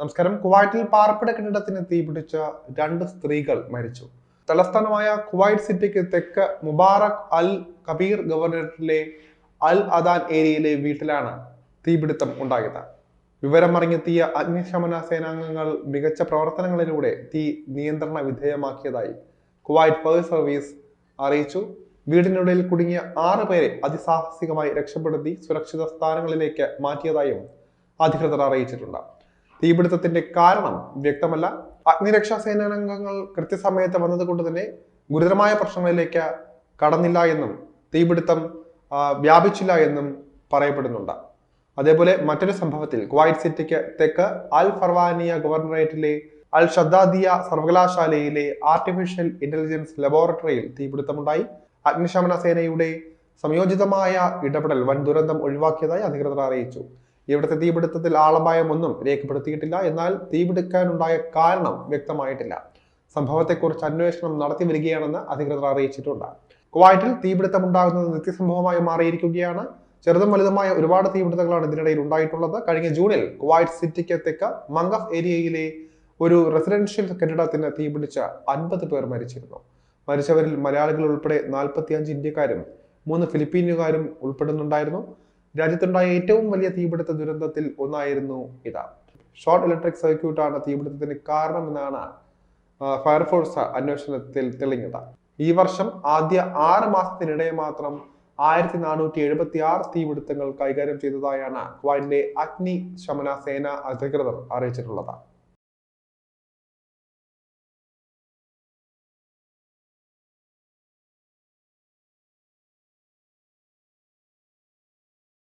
നമസ്കാരം. കുവൈറ്റിൽ പാർപ്പിട കെട്ടിടത്തിന് തീപിടിച്ച രണ്ട് സ്ത്രീകൾ മരിച്ചു. തലസ്ഥാനമായ കുവൈറ്റ് സിറ്റിക്ക് തെക്ക് മുബാറക് അൽ കബീർ ഗവർണറേറ്റിലെ അൽ അദാൻ ഏരിയയിലെ വീട്ടിലാണ് തീപിടുത്തം ഉണ്ടായത്. വിവരമറിഞ്ഞെത്തിയ അഗ്നിശമന സേനാംഗങ്ങൾ മികച്ച പ്രവർത്തനങ്ങളിലൂടെ തീ നിയന്ത്രണ വിധേയമാക്കിയതായി കുവൈറ്റ് ഫയർ സർവീസ് അറിയിച്ചു. വീടിനുള്ളിൽ കുടുങ്ങിയ ആറ് പേരെ അതിസാഹസികമായി രക്ഷപ്പെടുത്തി സുരക്ഷിത സ്ഥാനങ്ങളിലേക്ക് മാറ്റിയതായും അധികൃതർ അറിയിച്ചിട്ടുണ്ട്. തീപിടുത്തത്തിന്റെ കാരണം വ്യക്തമല്ല. അഗ്നിരക്ഷാ സേനാംഗങ്ങൾ കൃത്യസമയത്ത് വന്നതുകൊണ്ട് തന്നെ ഗുരുതരമായ പ്രശ്നങ്ങളിലേക്ക് കടന്നില്ല എന്നും തീപിടുത്തം വ്യാപിച്ചില്ല എന്നും പറയപ്പെടുന്നുണ്ട്. അതേപോലെ മറ്റൊരു സംഭവത്തിൽ ക്വൈറ്റ് സിറ്റിക്ക് തെക്ക് അൽ ഫർവാനിയ ഗവർണറേറ്റിലെ അൽ ഷദ്ദാദിയ സർവകലാശാലയിലെ ആർട്ടിഫിഷ്യൽ ഇന്റലിജൻസ് ലബോറട്ടറിയിൽ തീപിടുത്തമുണ്ടായി. അഗ്നിശമന സേനയുടെ സംയോജിതമായ ഇടപെടൽ വൻ ദുരന്തം ഒഴിവാക്കിയതായി അധികൃതർ അറിയിച്ചു. ഇവിടുത്തെ തീപിടുത്തത്തിൽ ആളപായം ഒന്നും രേഖപ്പെടുത്തിയിട്ടില്ല. എന്നാൽ തീപിടുക്കാനുണ്ടായ കാരണം വ്യക്തമായിട്ടില്ല. സംഭവത്തെക്കുറിച്ച് അന്വേഷണം നടത്തി വരികയാണെന്ന് അധികൃതർ അറിയിച്ചിട്ടുണ്ട്. കുവൈറ്റിൽ തീപിടുത്തമുണ്ടാകുന്നത് നിത്യസംഭവമായി മാറിയിരിക്കുകയാണ്. ചെറുതും വലുതുമായ ഒരുപാട് തീപിടുത്തങ്ങളാണ് ഇതിനിടയിൽ ഉണ്ടായിട്ടുള്ളത്. കഴിഞ്ഞ ജൂണിൽ കുവൈറ്റ് സിറ്റിക്ക് തെക്ക് മംഗഫ് ഏരിയയിലെ ഒരു റെസിഡൻഷ്യൽ കെട്ടിടത്തിന് തീപിടിച്ച് അൻപത് പേർ മരിച്ചിരുന്നു. മരിച്ചവരിൽ മലയാളികൾ ഉൾപ്പെടെ നാൽപ്പത്തിയഞ്ച് ഇന്ത്യക്കാരും മൂന്ന് ഫിലിപ്പീനുകാരും ഉൾപ്പെടുന്നുണ്ടായിരുന്നു. രാജ്യത്തുണ്ടായ ഏറ്റവും വലിയ തീപിടുത്ത ദുരന്തത്തിൽ ഒന്നായിരുന്നു ഇത്. ഷോർട്ട് ഇലക്ട്രിക് സർക്യൂട്ടാണ് തീപിടുത്തത്തിന് കാരണമെന്നാണ് ഫയർഫോഴ്സ് അന്വേഷണത്തിൽ തെളിഞ്ഞത്. ഈ വർഷം ആദ്യ ആറ് മാസത്തിനിടെ മാത്രം ആയിരത്തി നാനൂറ്റി എഴുപത്തി ആറ് തീപിടുത്തങ്ങൾ കൈകാര്യം ചെയ്തതായാണ് കുവൈറ്റിലെ അഗ്നി ശമന സേന അധികൃതർ അറിയിച്ചിട്ടുള്ളത്.